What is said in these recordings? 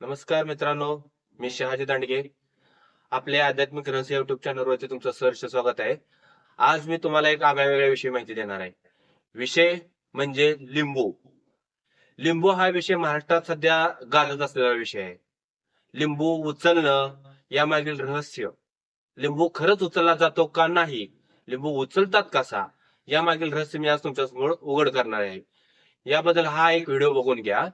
नमस्कार मित्रांनो मी शहाजी दांडगे. आपल्या आध्यात्मिक रहस्य युट्यूब चॅनलवरती तुमचं सहर्ष स्वागत आहे. आज मी तुम्हाला एक आगळ्या विषयी माहिती देणार आहे. विषय म्हणजे लिंबू. लिंबू हा विषय महाराष्ट्रात सध्या गाजत असलेला विषय आहे. लिंबू उचलणं यामागील रहस्य. लिंबू खरंच उचलला जातो का नाही? लिंबू उचलतात कसा? यामागील रहस्य मी आज तुमच्यासमोर उघड करणार आहे. याबद्दल हा एक व्हिडिओ बघून घ्या.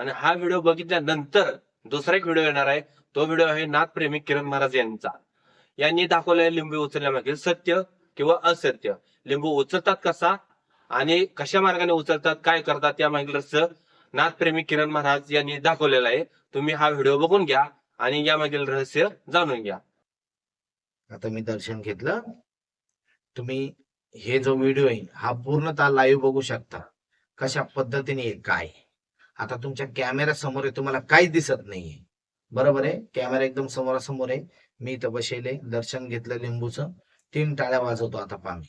आणि हा व्हिडिओ बघितल्यानंतर दुसरा एक व्हिडिओ येणार आहे. तो व्हिडिओ आहे नाथप्रेमी किरण महाराज यांचा. यांनी दाखवलेल्या लिंबू उचलण्यामागील सत्य किंवा असत्य. लिंबू उचलतात कसा आणि कशा मार्गाने उचलतात काय करतात या मागील रहस्य नाथप्रेमी किरण महाराज यांनी दाखवलेलं आहे. तुम्ही हा व्हिडिओ बघून घ्या आणि यामागील रहस्य जाणून घ्या. आता मी दर्शन घेतलं. तुम्ही हे जो व्हिडिओ आहे हा पूर्णतः लाईव्ह बघू शकता. कशा पद्धतीने काय आता तुमच्या कॅमेरा समोर आहे तुम्हाला काहीच दिसत नाहीये. बरोबर आहे? कॅमेरा एकदम समोरासमोर आहे. मी इथं बसेले दर्शन घेतलं लिंबूचं. तीन टाळ्या वाजवतो आता पामी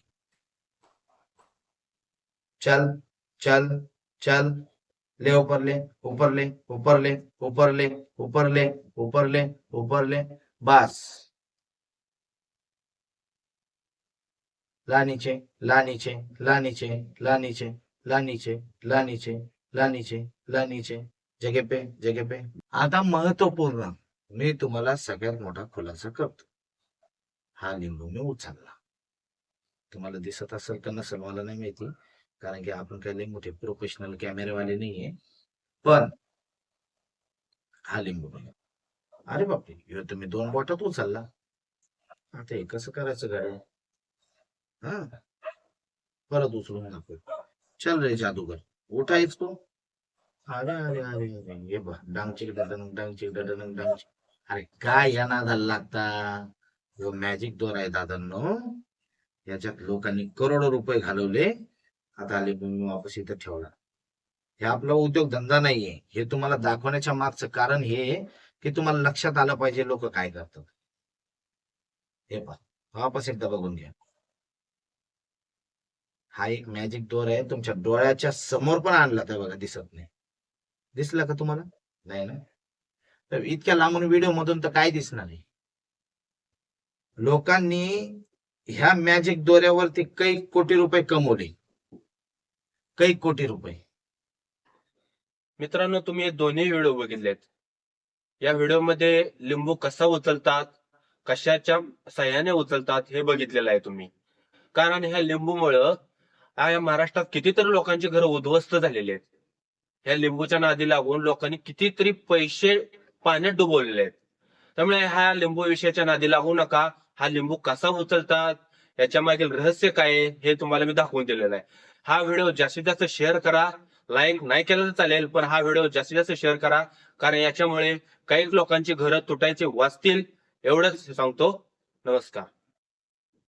चल चल चल. ले उपरले उपरले उपरले उपरले उपरले उपरले उपरले. बस. लानीचे लानीचे लानीचे लानीचे. लानीचे लानीचे लानीचे लानीचे जगे पे जगे पे आता महत्त्वपूर्ण मी तुम्हाला सगळ्यात मोठा खुलासा करतो. हा लिंबू मी उचलला. तुम्हाला दिसत असेल तर नसेल मला नाही माहिती कारण की आपण काही मोठे प्रोफेशनल कॅमेरेवाले नाहीये. पण हा लिंबू बघा. अरे बापरे ह्यो तुम्ही दोन बोटात उचलला. आता हे कसं करायचं गाडी? हा? परत उचलून दाखव. चल रे जादूगर. उठायच तू अरे अरे अरे अरे हे बघ डांगचिक डडन डांगचिक डडन डांगचिक अरे काय या नादाला लागता जो मॅजिक दोर आहे दादांनो याच्यात लोकांनी करोडो रुपये घालवले आता आले मी वापस इथं ठेवला हे आपला उद्योगधंदा नाहीये हे तुम्हाला दाखवण्याच्या मागचं कारण हे की तुम्हाला लक्षात आलं पाहिजे लोक काय करतात हे पहा वापस एकदा बघून घ्या हा एक मॅजिक डोर आहे. तुमच्या डोळ्याच्या समोर पण आणला तर बघा दिसत नाही. दिसला का तुम्हाला? नाही ना? तर इतक्या लांबून व्हिडिओ मधून तर काय दिसणार आहे? लोकांनी ह्या मॅजिक दोऱ्यावरती काही कोटी रुपये कमवले. काही कोटी रुपये. मित्रांनो तुम्ही दोन्ही व्हिडिओ बघितलेत. या व्हिडिओमध्ये लिंबू कसा उचलतात कशाच्या सहाय्याने उचलतात हे बघितलेलं आहे तुम्ही. कारण ह्या लिंबूमुळं या महाराष्ट्रात कितीतरी लोकांची घरं उद्ध्वस्त झालेली आहेत. ह्या लिंबूच्या नादी लागून लोकांनी कितीतरी पैसे पाण्यात डुबवलेले आहेत. त्यामुळे ह्या लिंबू विषयाच्या नादी लागू नका. हा लिंबू कसा उचलतात? याच्या मागील रहस्य काय आहे, हे तुम्हाला मी दाखवून दिलेलं आहे. हा व्हिडिओ जास्तीत जास्त शेअर करा. लाईक नाही केलं तर चालेल पण हा व्हिडिओ जास्तीत जास्त शेअर करा. कारण याच्यामुळे काही लोकांची घरं तुटायचे वाचतील. एवढंच सांगतो. नमस्कार.